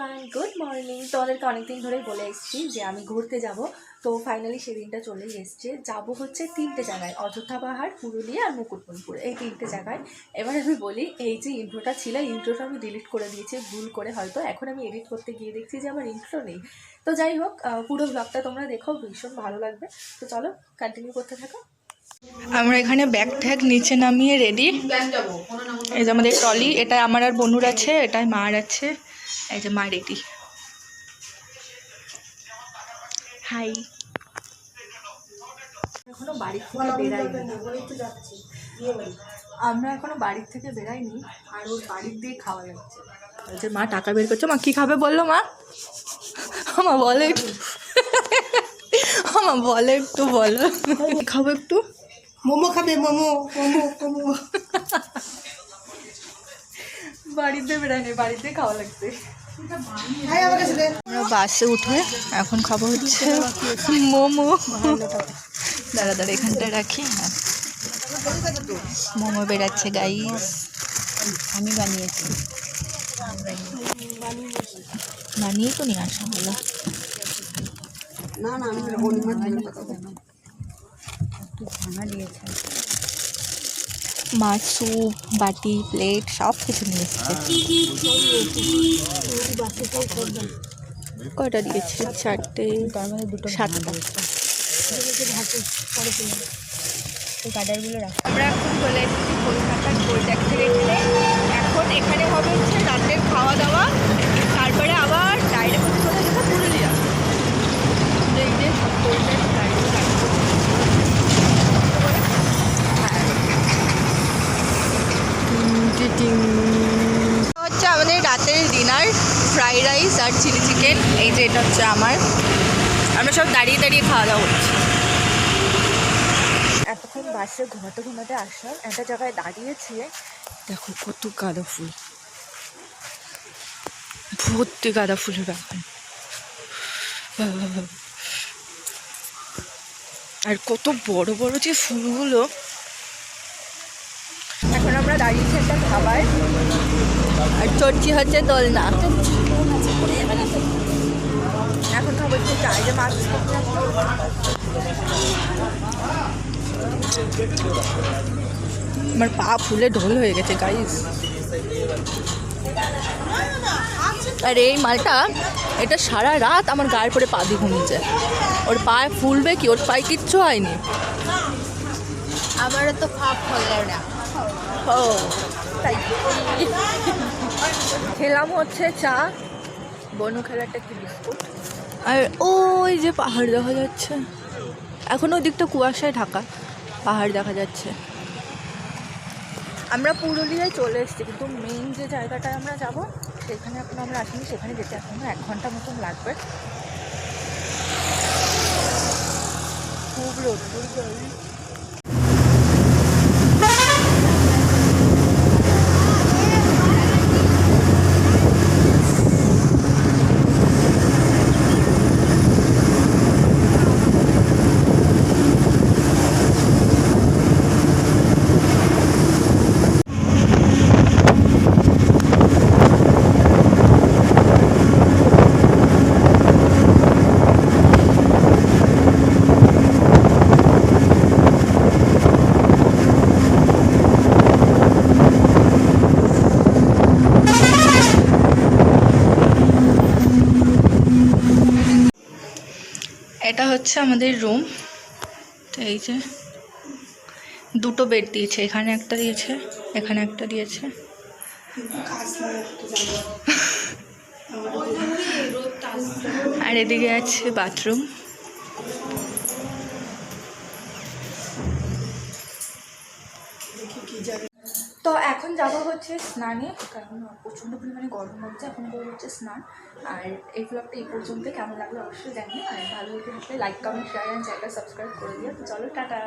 Everyone good morning তোমাদেরকে অনেকদিন ধরেই বলে এসেছি যে আমি ঘুরতে যাব। তো ফাইনালি সেদিনটা চলেই এসছে। যাব হচ্ছে তিনটে জায়গায় অযোধ্যা পাহাড় পুরুলিয়া আর মুকুটমণিপুর। এই তিনটে জায়গায়। এবার আমি বলি এই যে ইন্ট্রোটা ছিল ইন্ট্রোটা আমি ডিলিট করে দিয়েছি ভুল করে হয়তো। এখন আমি এডিট করতে গিয়ে দেখছি যে আমার ইন্ট্রো নেই। তো যাই হোক পুরো ব্লগটা তোমরা দেখো ভীষণ ভালো লাগবে। তো চলো কন্টিনিউ করতে থাকো। আমরা এখানে ব্যাগ ট্যাগ নিচে নামিয়ে রেডি এই যে আমাদের ট্রলি এটা আমার আর বনুর আছে এটাই মার আছে। এই যে মা রেডি। হাই। এখনও বাড়ি থেকে বেরাইনি। আমরা এখনও বাড়ির থেকে বেরাইনি আর ওর বাড়ির দিয়ে খাওয়া যাচ্ছে। ওই যে মা টাকা বের করছে? মা কি খাবে বলল মা? মা বলে মা বলে একটু বলো। খাব একটু? মোমো খাবে মোমো মোমো মোমো। বাড়িতে বেড়ায়নি বাড়িতে খাওয়া লাগছে আমার বাসে উঠে এখন খাব হচ্ছে মোমো। দাঁড়া দাঁড়া এখানটায় রাখি হ্যাঁ। মোমো বেড়াচ্ছে গাইস আমি বানিয়েছি। বানিয়ে তো নিয়ে আসা হলো না না, আমি কথা দিয়েছে। মাছ, স্যুপ, বাটি, প্লেট সব কিছু নিয়ে এসছে। কয়টা দিয়েছে? চারটে, সাতটা। আমরা এখন চলে এসেছি কলকাতার গোলট্যাক্সের থেকে। এখন এখানে হবে হচ্ছে রাতের খাওয়া দাওয়া তারপরে আবার ডাইরেক্ট হচ্ছে চলে যাব পুরুলিয়া এই যে সব গোলট্যাক্স ডাইরেক্ট হচ্ছে আমাদের রাতের ডিনার ফ্রাইড রাইস আর চিলি চিকেন এই যে এটা হচ্ছে আমার। আমরা সব দাঁড়িয়ে দাঁড়িয়ে খাওয়া দাওয়া করছি। এতক্ষণ বাসে ঘুমাতে ঘুমাতে আসলাম, একটা জায়গায় দাঁড়িয়েছে। দেখো কত গাঁদা ফুল। ভর্তি গাঁদা ফুলের বাগান আর কত বড় বড় যে ফুলগুলো দাঁড়িয়েছি একটা খাবার। আর চড়ছি হচ্ছে দোলনা। এখন খাব একটু চাই যে মাছ। আমার পা ফুলে ঢোল হয়ে গেছে গাইস আর এই মালটা, এটা সারা রাত আমার গায়ে পরে পা দিয়ে ঘুমিয়েছে। ওর পায়ে ফুলবে কি? ওর পায়ে কিচ্ছু হয়নি। আমার তো ফাপ হলো না। ও তাই খেলাম হচ্ছে চা। বনু খেলাটা কি বিস্কুট। আর ওই যে পাহাড় দেখা যাচ্ছে। এখন ওই দিকটা কুয়াশায় ঢাকা। পাহাড় দেখা যাচ্ছে। আমরা পুরুলিয়ায় চলে এসেছি কিন্তু মেইন যে জায়গাটায় আমরা যাব সেখানে এখন আমরা আসিনি সেখানে যেতে এখনও এক ঘণ্টা মতন লাগবে। খুব রোদ্দুর এটা হচ্ছে আমাদের রুম তো এই যে দুটো বেড দিয়েছে, এখানে একটা দিয়েছে, এখানে একটা দিয়েছে। আর এদিকে আছে বাথরুম তো এখন যাব হচ্ছে স্নানে, কারণ প্রচণ্ড পরিমাণে গরম হচ্ছে এখন করে হচ্ছে স্নান। আর এই ব্লগটা এই পর্যন্ত, কেমন লাগল অবশ্যই জানি আর ভালো হতে থাকলে লাইক কমেন্ট শেয়ার অ্যান্ড চ্যানেলটা সাবস্ক্রাইব করে দিও। তো চলো, টাটা।